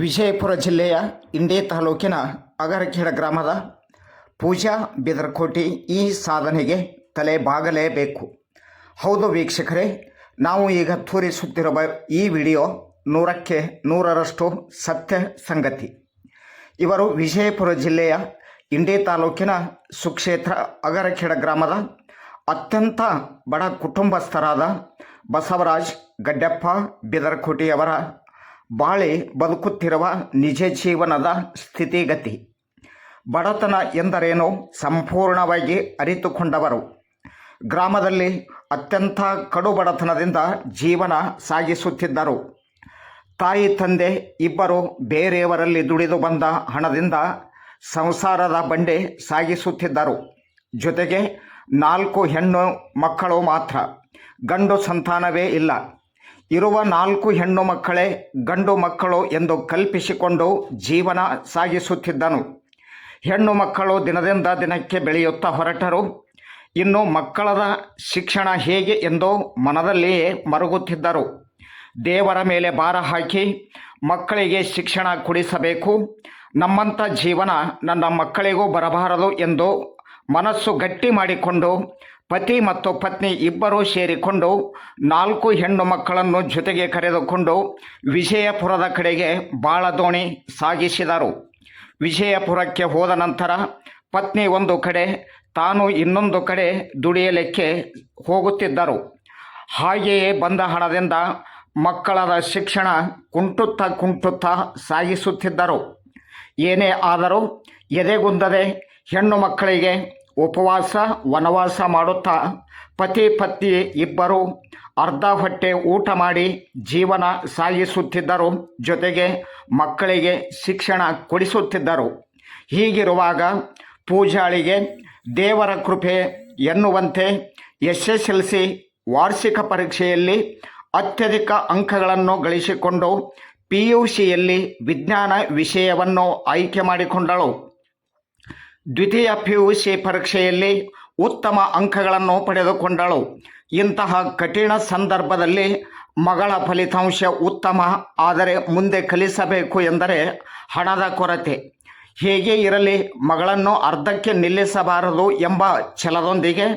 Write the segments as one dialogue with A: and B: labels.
A: ವಿಜಯಪುರ ಜಿಲ್ಲೆಯ ಇಂಡೆ ತಾಲೂಕಿನ ಅಗರಖೇಡ ಗ್ರಾಮದ ಪೂಜಾ ಬಿದರಕೋಟಿ ಈ ಸಾಧನೆಗೆ ತಲೆ ಬಾಗಲೇಬೇಕು ಹೌದು ವೀಕ್ಷಕರೇ, ನಾವು ಈಗ ತೋರಿಸುತ್ತಿರುವ ಈ ವಿಡಿಯೋ ನೂರಕ್ಕೆ ನೂರರಷ್ಟು ಸತ್ಯ ಸಂಗತಿ. ಇವರು ವಿಜಯಪುರ ಜಿಲ್ಲೆಯ ಇಂಡಿ ತಾಲೂಕಿನ ಸುಕ್ಷೇತ್ರ ಅಗರಖೇಡ ಗ್ರಾಮದ ಅತ್ಯಂತ ಬಡ ಕುಟುಂಬಸ್ಥರಾದ ಬಸವರಾಜ್ ಗಡ್ಡಪ್ಪ ಬಿದರಕೋಟಿಯವರ ಬಾಳಿ ಬದುಕುತ್ತಿರುವ ನಿಜ ಜೀವನದ ಸ್ಥಿತಿಗತಿ. ಬಡತನ ಎಂದರೇನು ಸಂಪೂರ್ಣವಾಗಿ ಅರಿತುಕೊಂಡವರು. ಗ್ರಾಮದಲ್ಲಿ ಅತ್ಯಂತ ಕಡು ಬಡತನದಿಂದ ಜೀವನ ಸಾಗಿಸುತ್ತಿದ್ದರು. ತಾಯಿ, ತಂದೆ ಇಬ್ಬರು ಬೇರೆಯವರಲ್ಲಿ ದುಡಿದು ಬಂದ ಹಣದಿಂದ ಸಂಸಾರದ ಬಂಡೆ ಸಾಗಿಸುತ್ತಿದ್ದರು. ಜೊತೆಗೆ ನಾಲ್ಕು ಹೆಣ್ಣು ಮಕ್ಕಳು ಮಾತ್ರ. ಗಂಡು ಸಂತಾನವೇ ಇಲ್ಲ. ಇರುವ ನಾಲ್ಕು ಹೆಣ್ಣು ಮಕ್ಕಳೇ ಗಂಡು ಮಕ್ಕಳು ಎಂದು ಕಲ್ಪಿಸಿಕೊಂಡು ಜೀವನ ಸಾಗಿಸುತ್ತಿದ್ದನು. ಹೆಣ್ಣು ಮಕ್ಕಳು ದಿನದಿಂದ ದಿನಕ್ಕೆ ಬೆಳೆಯುತ್ತಾ ಹೊರಟರು. ಇನ್ನು ಮಕ್ಕಳದ ಶಿಕ್ಷಣ ಹೇಗೆ ಎಂದು ಮನದಲ್ಲಿಯೇ ಮರುಗುತ್ತಿದ್ದರು. ದೇವರ ಮೇಲೆ ಭಾರ ಹಾಕಿ ಮಕ್ಕಳಿಗೆ ಶಿಕ್ಷಣ ಕೊಡಿಸಬೇಕು. ನಮ್ಮಂಥ ಜೀವನ ನನ್ನ ಮಕ್ಕಳಿಗೂ ಬರಬಾರದು ಎಂದು ಮನಸ್ಸು ಗಟ್ಟಿ ಮಾಡಿಕೊಂಡು ಪತಿ ಮತ್ತು ಪತ್ನಿ ಇಬ್ಬರೂ ಸೇರಿಕೊಂಡು ನಾಲ್ಕು ಹೆಣ್ಣು ಮಕ್ಕಳನ್ನು ಜೊತೆಗೆ ಕರೆದುಕೊಂಡು ವಿಜಯಪುರದ ಕಡೆಗೆ ಬಾಳ ದೋಣಿ ಸಾಗಿಸಿದರು. ವಿಜಯಪುರಕ್ಕೆ ಹೋದ ನಂತರ ಪತ್ನಿ ಒಂದು ಕಡೆ, ತಾನು ಇನ್ನೊಂದು ಕಡೆ ದುಡಿಯಲಿಕ್ಕೆ ಹೋಗುತ್ತಿದ್ದರು. ಹಾಗೆಯೇ ಬಂದ ಹಣದಿಂದ ಮಕ್ಕಳದ ಶಿಕ್ಷಣ ಕುಂಟುತ್ತಾ ಕುಂಟುತ್ತಾ ಸಾಗಿಸುತ್ತಿದ್ದರು. ಏನೇ ಆದರೂ ಎದೆಗುಂದದೆ ಹೆಣ್ಣು ಮಕ್ಕಳಿಗೆ ಉಪವಾಸ, ವನವಾಸ ಮಾಡುತ್ತಾ ಪತಿ ಪತ್ನಿ ಇಬ್ಬರು ಅರ್ಧ ಹೊಟ್ಟೆ ಊಟ ಮಾಡಿ ಜೀವನ ಸಾಗಿಸುತ್ತಿದ್ದರು. ಜೊತೆಗೆ ಮಕ್ಕಳಿಗೆ ಶಿಕ್ಷಣ ಕೊಡಿಸುತ್ತಿದ್ದರು. ಹೀಗಿರುವಾಗ ಪೂಜಾಳಿಗೆ ದೇವರ ಕೃಪೆ ಎನ್ನುವಂತೆ ಎಸ್ ಎಸ್ ಎಲ್ ಸಿ ವಾರ್ಷಿಕ ಪರೀಕ್ಷೆಯಲ್ಲಿ ಅತ್ಯಧಿಕ ಅಂಕಗಳನ್ನು ಗಳಿಸಿಕೊಂಡು ಪಿ ಯು ಸಿಯಲ್ಲಿ ವಿಜ್ಞಾನ ವಿಷಯವನ್ನು ಆಯ್ಕೆ ಮಾಡಿಕೊಂಡಳು. ದ್ವಿತೀಯ ಪಿ ಯು ಸಿ ಪರೀಕ್ಷೆಯಲ್ಲಿ ಉತ್ತಮ ಅಂಕಗಳನ್ನು ಪಡೆದುಕೊಂಡಳು. ಇಂತಹ ಕಠಿಣ ಸಂದರ್ಭದಲ್ಲಿ ಮಗಳ ಫಲಿತಾಂಶ ಉತ್ತಮ, ಆದರೆ ಮುಂದೆ ಕಲಿಸಬೇಕು ಎಂದರೆ ಹಣದ ಕೊರತೆ. ಹೇಗೆ ಇರಲಿ, ಮಗಳನ್ನು ಅರ್ಧಕ್ಕೆ ನಿಲ್ಲಿಸಬಾರದು ಎಂಬ ಛಲದೊಂದಿಗೆ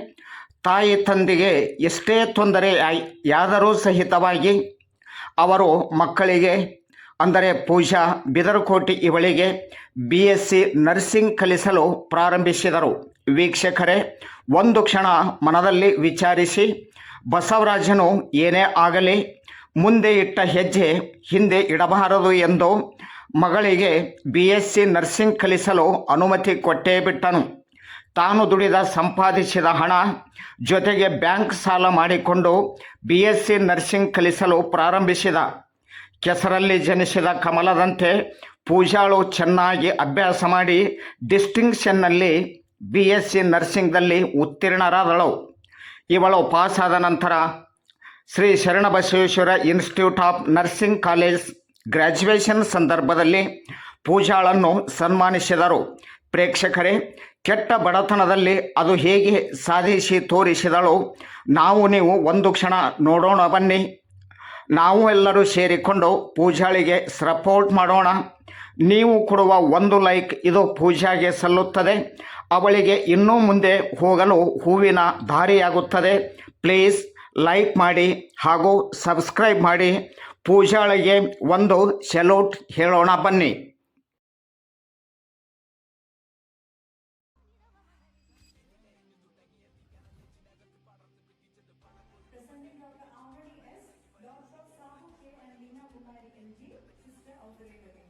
A: ತಾಯಿ ತಂದಿಗೆ ಎಷ್ಟೇ ತೊಂದರೆ ಯಾದರೂ ಸಹಿತವಾಗಿ ಅವರು ಮಕ್ಕಳಿಗೆ ಅಂದರೆ ಪೂಜಾ ಬಿದರಕೋಟಿ ಇವಳಿಗೆ ಬಿ ಎಸ್ ಸಿ ನರ್ಸಿಂಗ್ ಕಲಿಸಲು ಪ್ರಾರಂಭಿಸಿದರು. ವೀಕ್ಷಕರೇ, ಒಂದು ಕ್ಷಣ ಮನದಲ್ಲಿ ವಿಚಾರಿಸಿ, ಬಸವರಾಜನು ಏನೇ ಆಗಲಿ, ಮುಂದೆ ಇಟ್ಟ ಹೆಜ್ಜೆ ಹಿಂದೆ ಇಡಬಾರದು ಎಂದು ಮಗಳಿಗೆ ಬಿ ಎಸ್ ಸಿ ನರ್ಸಿಂಗ್ ಕಲಿಸಲು ಅನುಮತಿ ಕೊಟ್ಟೇ ಬಿಟ್ಟನು. ತಾನು ದುಡಿದ ಸಂಪಾದಿಸಿದ ಹಣ ಜೊತೆಗೆ ಬ್ಯಾಂಕ್ ಸಾಲ ಮಾಡಿಕೊಂಡು ಬಿ ಎಸ್ ಸಿ ನರ್ಸಿಂಗ್ ಕಲಿಸಲು ಪ್ರಾರಂಭಿಸಿದ. ಕೆಸರಲ್ಲಿ ಜನಿಸಿದ ಕಮಲದಂತೆ ಪೂಜಾಳು ಚೆನ್ನಾಗಿ ಅಭ್ಯಾಸ ಮಾಡಿ ಡಿಸ್ಟಿಂಕ್ಷನ್ನಲ್ಲಿ ಬಿ ಎಸ್ ಸಿ ನರ್ಸಿಂಗ್ದಲ್ಲಿ ಉತ್ತೀರ್ಣರಾದಳು. ಇವಳು ಪಾಸಾದ ನಂತರ Shri Sharanabasaveshwara institute of nursing college graduation ಸಂದರ್ಭದಲ್ಲಿ ಪೂಜಾಳನ್ನು ಸನ್ಮಾನಿಸಿದರು. ಪ್ರೇಕ್ಷಕರೇ, ಕೆಟ್ಟ ಬಡತನದಲ್ಲಿ ಅದು ಹೇಗೆ ಸಾಧಿಸಿ ತೋರಿಸಿದಳು? ನಾವು ನೀವು ಒಂದು ಕ್ಷಣ ನೋಡೋಣ ಬನ್ನಿ. ನಾವು ಎಲ್ಲರೂ ಸೇರಿಕೊಂಡು ಪೂಜಾಳಿಗೆ ಸಪೋರ್ಟ್ ಮಾಡೋಣ. ನೀವು ಕೊಡುವ ಒಂದು ಲೈಕ್ ಇದು ಪೂಜಾಗೆ ಸಲ್ಲುತ್ತದೆ. ಅವಳಿಗೆ ಇನ್ನೂ ಮುಂದೆ ಹೋಗಲು ಹೂವಿನ ದಾರಿಯಾಗುತ್ತದೆ. ಪ್ಲೀಸ್ ಲೈಕ್ ಮಾಡಿ ಹಾಗೂ ಸಬ್ಸ್ಕ್ರೈಬ್ ಮಾಡಿ. ಪೂಜಾಳಿಗೆ ಒಂದು ಸೆಲ್ಯೂಟ್ ಹೇಳೋಣ ಬನ್ನಿ.
B: happening